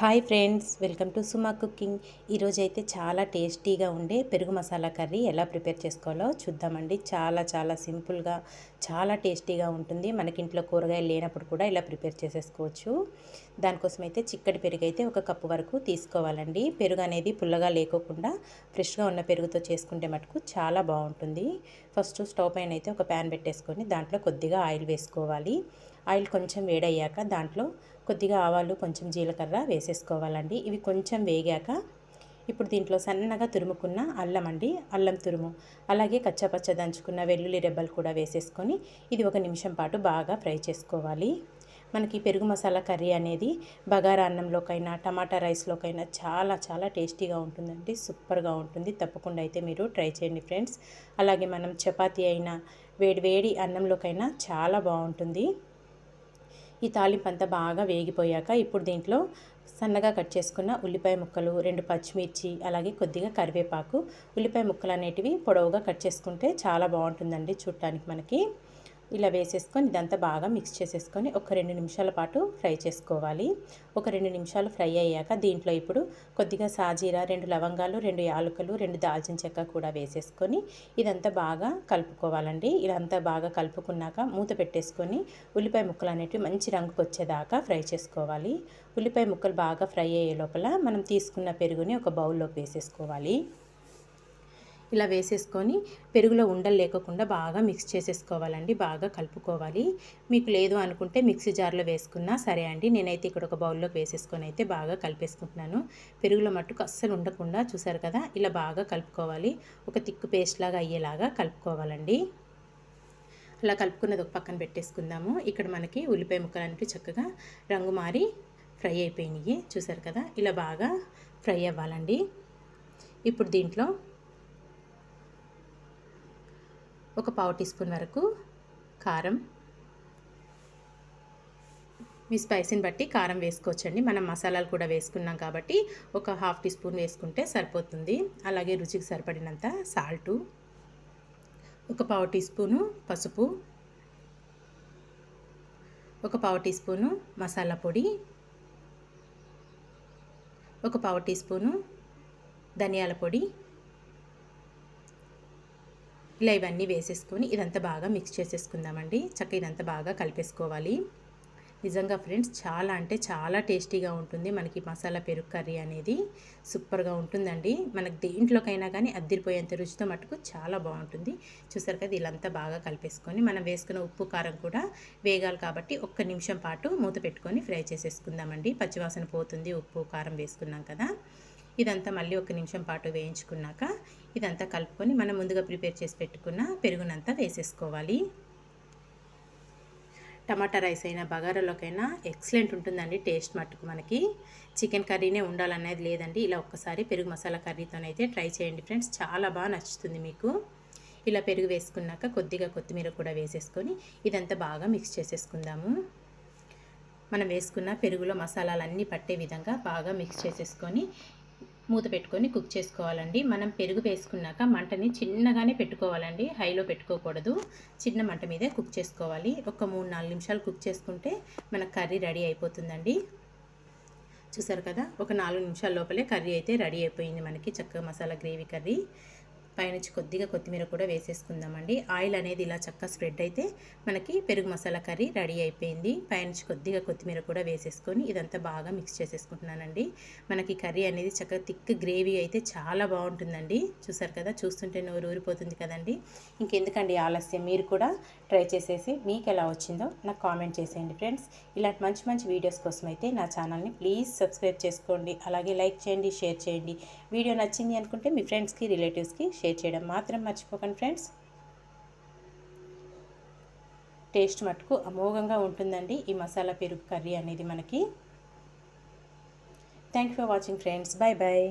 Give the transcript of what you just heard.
Hi friends welcome to Suma cooking. ఈరోజు అయితే చాలా టేస్టీగా ఉండే పెరుగు మసాలా కర్రీ ఎలా ప్రిపేర్ చేసుకోవాలో చూద్దామండి. చాలా చాలా సింపుల్గా చాలా టేస్టీగా ఉంటుంది. మనకి ఇంట్లో కూరగాయలు లేనప్పుడు కూడా ఇలా ప్రిపేర్ చేసేసుకోవచ్చు. దానికోసం అయితే చిక్కటి పెరుగు అయితే ఒక కప్పు వరకు తీసుకోవాలండి. పెరుగు అనేది పుల్లగా లేకోకుండా ఫ్రెష్గా ఉన్న పెరుగుతో చేసుకుంటే మటుకు చాలా బాగుంటుంది. ఫస్ట్ స్టవ్ పైన అయితే ఒక ప్యాన్ పెట్టేసుకొని దాంట్లో కొద్దిగా ఆయిల్ వేసుకోవాలి. ఆయిల్ కొంచెం వేడయ్యాక దాంట్లో కొద్దిగా ఆవాలు కొంచెం జీలకర్ర వేసేసుకోవాలండి. ఇవి కొంచెం వేగాక ఇప్పుడు దీంట్లో సన్నగా తురుముకున్న అల్లం అండి అల్లం తురుము. అలాగే కచ్చపచ్చ దంచుకున్న వెల్లుల్లి రెబ్బలు కూడా వేసేసుకొని ఇది ఒక నిమిషం పాటు బాగా ఫ్రై చేసుకోవాలి. మనకి పెరుగు మసాలా కర్రీ అనేది బగారా అన్నంలోకైనా టమాటా రైస్లోకైనా చాలా చాలా టేస్టీగా ఉంటుందండి. సూపర్గా ఉంటుంది. తప్పకుండా అయితే మీరు ట్రై చేయండి ఫ్రెండ్స్. అలాగే మనం చపాతీ అయినా వేడి వేడి అన్నంలోకైనా చాలా బాగుంటుంది. ఈ తాలింపు అంతా బాగా వేగిపోయాక ఇప్పుడు దీంట్లో సన్నగా కట్ చేసుకున్న ఉల్లిపాయ ముక్కలు రెండు పచ్చిమిర్చి అలాగే కొద్దిగా కరివేపాకు. ఉల్లిపాయ ముక్కలు అనేటివి పొడవుగా కట్ చేసుకుంటే చాలా బాగుంటుందండి చూడటానికి మనకి. ఇలా వేసేసుకొని ఇదంతా బాగా మిక్స్ చేసేసుకొని ఒక రెండు నిమిషాల పాటు ఫ్రై చేసుకోవాలి. ఒక రెండు నిమిషాలు ఫ్రై అయ్యాక దీంట్లో ఇప్పుడు కొద్దిగా సాజీరా రెండు లవంగాలు రెండు యాలకులు రెండు దాల్చిన చెక్క కూడా వేసేసుకొని ఇదంతా బాగా కలుపుకోవాలండి. ఇదంతా బాగా కలుపుకున్నాక మూత పెట్టేసుకొని ఉల్లిపాయ ముక్కలు అనేటివి మంచి రంగుకు వచ్చేదాకా ఫ్రై చేసుకోవాలి. ఉల్లిపాయ ముక్కలు బాగా ఫ్రై అయ్యే లోపల మనం తీసుకున్న పెరుగుని ఒక బౌల్లోకి వేసేసుకోవాలి. ఇలా వేసేసుకొని పెరుగులో ఉండలు లేకుండా బాగా మిక్స్ చేసేసుకోవాలండి బాగా కలుపుకోవాలి. మీకు లేదు అనుకుంటే మిక్సీ జార్లో వేసుకున్నా సరే అండి నేనైతే ఇక్కడ ఒక బౌల్లోకి వేసేసుకొని అయితే బాగా కలిపేసుకుంటున్నాను. పెరుగులో మట్టుకు అస్సలు ఉండకుండా చూసారు కదా ఇలా బాగా కలుపుకోవాలి. ఒక తిక్కు పేస్ట్ లాగా అయ్యేలాగా కలుపుకోవాలండి. అలా కలుపుకున్నది ఒక పక్కన పెట్టేసుకుందాము. ఇక్కడ మనకి ఉల్లిపాయ ముక్కలు అనేవి చక్కగా రంగు మారి ఫ్రై అయిపోయినాయి. చూసారు కదా ఇలా బాగా ఫ్రై అవ్వాలండి. ఇప్పుడు దీంట్లో ఒక పావు టీ స్పూన్ వరకు కారం. మీ స్పైసీని బట్టి కారం వేసుకోవచ్చండి. మనం మసాలాలు కూడా వేసుకున్నాం కాబట్టి ఒక హాఫ్ టీ స్పూన్ వేసుకుంటే సరిపోతుంది. అలాగే రుచికి సరిపడినంత సాల్టు ఒక పావు టీ స్పూను పసుపు ఒక పావు టీ స్పూను మసాలా పొడి ఒక పావు టీ స్పూను ధనియాల పొడి ఇలా ఇవన్నీ వేసేసుకొని ఇదంతా బాగా మిక్స్ చేసేసుకుందామండి. చక్క ఇదంతా బాగా కలిపేసుకోవాలి. నిజంగా ఫ్రెండ్స్ చాలా అంటే చాలా టేస్టీగా ఉంటుంది మనకి మసాలా పెరుగు కర్రీ అనేది. సూపర్గా ఉంటుందండి. మనకు దేంట్లోకైనా కానీ అద్దిరిపోయేంత రుచితో మటుకు చాలా బాగుంటుంది. చూసారు కదా ఇలాంతా బాగా కలిపేసుకొని మనం వేసుకున్న ఉప్పు కారం కూడా వేగాలి కాబట్టి ఒక్క నిమిషం పాటు మూత పెట్టుకొని ఫ్రై చేసేసుకుందామండి. పచ్చివాసన పోతుంది ఉప్పు కారం వేసుకున్నాం కదా. ఇదంతా మళ్ళీ ఒక నిమిషం పాటు వేయించుకున్నాక ఇదంతా కలుపుకొని మనం ముందుగా ప్రిపేర్ చేసి పెట్టుకున్న పెరుగునంతా వేసేసుకోవాలి. టమాటా రైస్ అయినా బగారాలోకైనా ఎక్సలెంట్ ఉంటుందండి టేస్ట్ మట్టుకు మనకి. చికెన్ కర్రీనే ఉండాలనేది లేదండి. ఇలా ఒక్కసారి పెరుగు మసాలా కర్రీతోనైతే ట్రై చేయండి ఫ్రెండ్స్. చాలా బాగా నచ్చుతుంది మీకు. ఇలా పెరుగు వేసుకున్నాక కొద్దిగా కొత్తిమీర కూడా వేసేసుకొని ఇదంతా బాగా మిక్స్ చేసేసుకుందాము. మనం వేసుకున్న పెరుగులో మసాలాలన్నీ పట్టే విధంగా బాగా మిక్స్ చేసేసుకొని మూత పెట్టుకొని కుక్ చేసుకోవాలండి. మనం పెరుగు వేసుకున్నాక మంటని చిన్నగానే పెట్టుకోవాలండి. హైలో పెట్టుకోకూడదు. చిన్న మంట మీదే కుక్ చేసుకోవాలి. ఒక మూడు నాలుగు నిమిషాలు కుక్ చేసుకుంటే మన కర్రీ రెడీ అయిపోతుందండి. చూసారు కదా? ఒక నాలుగు నిమిషాల లోపలే కర్రీ అయితే రెడీ అయిపోయింది మనకి. చక్కగా మసాలా గ్రేవీ కర్రీ. పైనుంచి కొద్దిగా కొత్తిమీర కూడా వేసేసుకుందామండి. ఆయిల్ అనేది ఇలా చక్కగా స్ప్రెడ్ అయితే మనకి పెరుగు మసాలా కర్రీ రెడీ అయిపోయింది. పైనుంచి కొద్దిగా కొత్తిమీర కూడా వేసేసుకొని ఇదంతా బాగా మిక్స్ చేసేసుకుంటున్నానండి. మనకి కర్రీ అనేది చక్కగా థిక్ గ్రేవీ అయితే చాలా బాగుంటుందండి. చూసారు కదా చూస్తుంటే నోరు ఊరిపోతుంది కదండి. ఇంకెందుకండి ఆలస్యం? మీరు కూడా ట్రై చేసేసి మీకు ఎలా వచ్చిందో నాకు కామెంట్ చేసేయండి ఫ్రెండ్స్. ఇలాంటి మంచి మంచి వీడియోస్ కోసం అయితే నా ఛానల్ని ప్లీజ్ సబ్స్క్రైబ్ చేసుకోండి. అలాగే లైక్ చేయండి షేర్ చేయండి. వీడియో నచ్చింది అనుకుంటే మీ ఫ్రెండ్స్కి రిలేటివ్స్కి షేర్ షేర్ చేయడం మాత్రం మర్చిపోకండి ఫ్రెండ్స్. టేస్ట్ మటుకు అమోఘంగా ఉంటుందండి ఈ మసాలా పెరుగు కర్రీ అనేది మనకి. Thank for watching friends bye bye